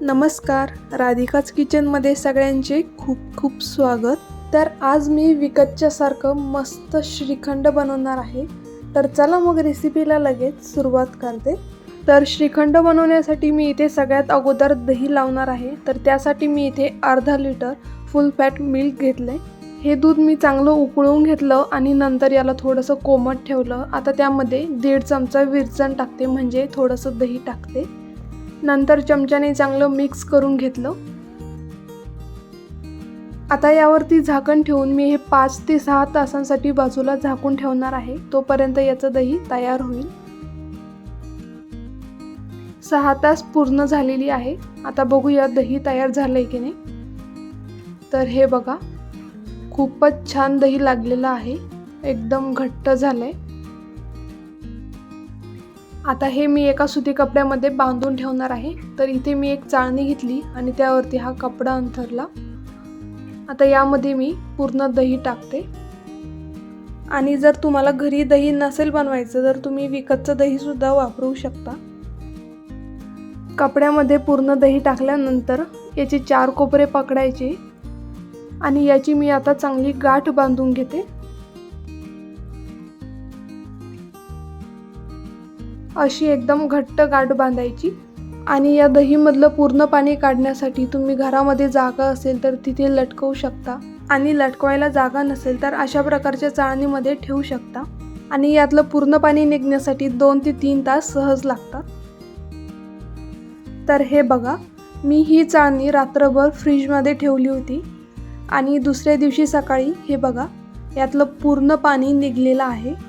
नमस्कार. राधिकाच किचनमध्ये सगळ्यांचे खूप खूप स्वागत. तर आज मी विकतच्या सारखं मस्त श्रीखंड बनवणार आहे. तर चला मग रेसिपीला लगेच सुरुवात करते. तर श्रीखंड बनवण्यासाठी मी इथे सगळ्यात अगोदर दही लावणार आहे. तर त्यासाठी मी इथे अर्धा लिटर फुल फॅट मिल्क घेतलं हे दूध मी चांगलं उकळून घेतलं आणि नंतर याला थोडंसं कोमट ठेवलं. आता त्यामध्ये दीड चमचा विरचण टाकते म्हणजे थोडंसं दही टाकते. नंतर चमच्याने चांगलं मिक्स करून घेतलं. आता यावरती झाकण ठेवून मी हे पाच ते सहा तासांसाठी बाजूला झाकून ठेवणार आहे. तोपर्यंत याचं दही तयार होईल. सहा तास पूर्ण झालेली आहे. आता बघूया दही तयार झालंय की नाही. तर हे बघा खूपच छान दही लागलेलं आहे. एकदम घट्ट झालं आहे आता हे मी एका सुती कपड्यामध्ये बांधून ठेवणार आहे. तर इथे मी एक चाळणी घेतली आणि त्यावरती हा कपडा अंथरला. आता यामध्ये मी पूर्ण दही टाकते. आणि जर तुम्हाला घरी दही नसेल बनवायचं तर तुम्ही विकतचं दहीसुद्धा वापरू शकता. कपड्यामध्ये पूर्ण दही टाकल्यानंतर याचे चार कोपरे पकडायचे. आणि याची मी आता चांगली गाठ बांधून घेते. अशी एकदम घट्ट गाठ बांधायची आणि या दहीमधलं पूर्ण पाणी काढण्यासाठी तुम्ही घरामध्ये जागा असेल तर तिथे लटकवू शकता. आणि लटकवायला जागा नसेल तर अशा प्रकारच्या चाळणीमध्ये ठेवू शकता. आणि यातलं पूर्ण पाणी निघण्यासाठी दोन ते तीन तास सहज लागतात. तर हे बघा मी ही चाळणी रात्रभर फ्रीजमध्ये ठेवली होती. आणि दुसऱ्या दिवशी सकाळी हे बघा यातलं पूर्ण पाणी निघलेलं आहे.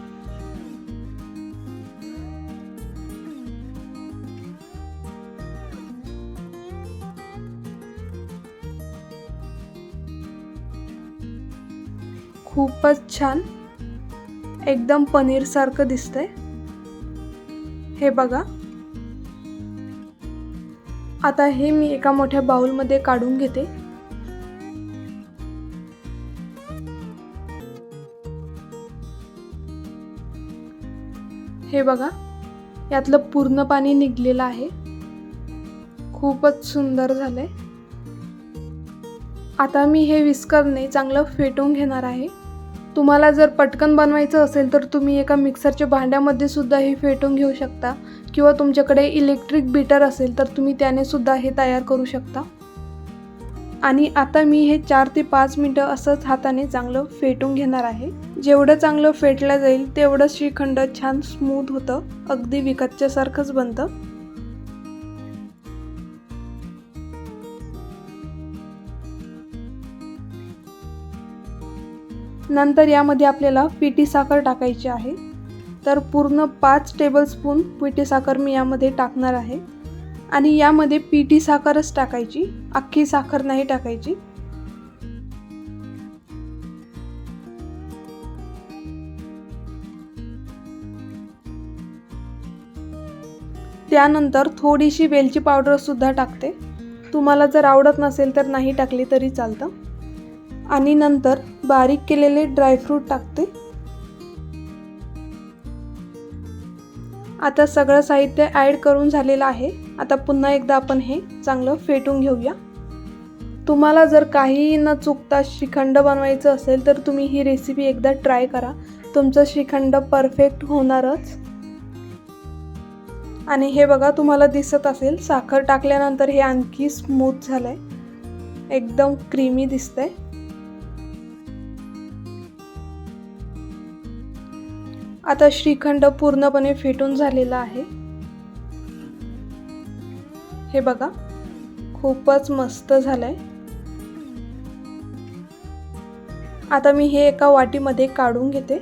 खूपच छान. एकदम पनीरसारखं दिसतंय. हे बघा. आता हे मी एका मोठ्या बाउलमध्ये काढून घेते. हे बघा. यातलं पूर्ण पाणी निघलेलं आहे. खूपच सुंदर झालंय. आता मी हे विस्करने चांगलं फेटून घेणार आहे. तुम्हाला जर पटकन बनवायचं असेल तर तुम्ही एका मिक्सरच्या भांड्यामध्ये सुद्धा हे फेटून घेऊ शकता. किंवा तुमच्याकडे इलेक्ट्रिक बीटर असेल तर तुम्ही त्याने सुद्धा हे तयार करू शकता. आणि आता मी हे चार ते पाच मिनटं असंच हाताने चांगलं फेटून घेणार आहे. जेवढं चांगलं फेटलं जाईल तेवढं श्रीखंड छान स्मूथ होतं. अगदी विकतच्यासारखंच बनतं. नंतर यामध्ये आपल्याला पिठी साखर टाकायची आहे. तर पूर्ण पाच टेबलस्पून पिठी साखर मी यामध्ये टाकणार आहे. आणि यामध्ये पिठी साखरच टाकायची अख्खी साखर नाही टाकायची. त्यानंतर थोडीशी वेलची पावडर सुद्धा टाकते. तुम्हाला जर आवडत नसेल तर नाही टाकली तरी चालतं. आणि नंतर बारीक केलेले ड्रायफ्रूट टाकते. आता सगळं साहित्य ॲड करून झालेलं आहे. आता पुन्हा एकदा आपण हे चांगलं फेटून घेऊया. तुम्हाला जर काहीही न चुकता श्रीखंड बनवायचं असेल तर तुम्ही ही रेसिपी एकदा ट्राय करा. तुमचं श्रीखंड परफेक्ट होणारच. आणि हे बघा तुम्हाला दिसत असेल साखर टाकल्यानंतर हे आणखी स्मूथ झालं आहे एकदम क्रीमी दिसतंय. आता श्रीखंड पूर्णपणे फेटून झालेला आहे. हे बघा खूपच मस्त झालंय. आता मी हे एका वाटीमध्ये काढून घेते.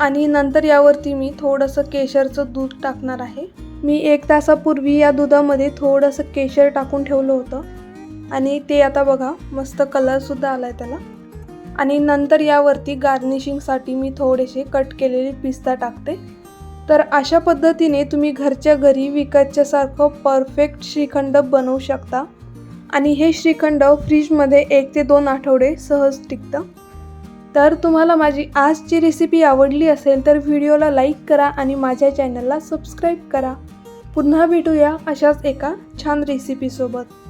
आणि नंतर यावरती मी थोडंसं केशरचं दूध टाकणार आहे. मी एक तासापूर्वी या दुधामध्ये थोडंसं केशर टाकून ठेवलं होतं. आणि ते आता बघा मस्त कलरसुद्धा आला आहे त्याला. आणि नंतर यावरती गार्निशिंगसाठी मी थोडेसे कट केलेले पिस्ता टाकते. तर अशा पद्धतीने तुम्ही घरच्या घरी विकतच्यासारखं परफेक्ट श्रीखंड बनवू शकता. आणि हे श्रीखंड फ्रीजमध्ये एक ते दोन आठवडे सहज टिकतं. तर तुम्हाला माझी आजची रेसिपी आवडली असेल तर व्हिडिओला लाईक करा आणि माझ्या चॅनलला सबस्क्राईब करा. पुन्हा भेटूया अशाच एका छान रेसिपीसोबत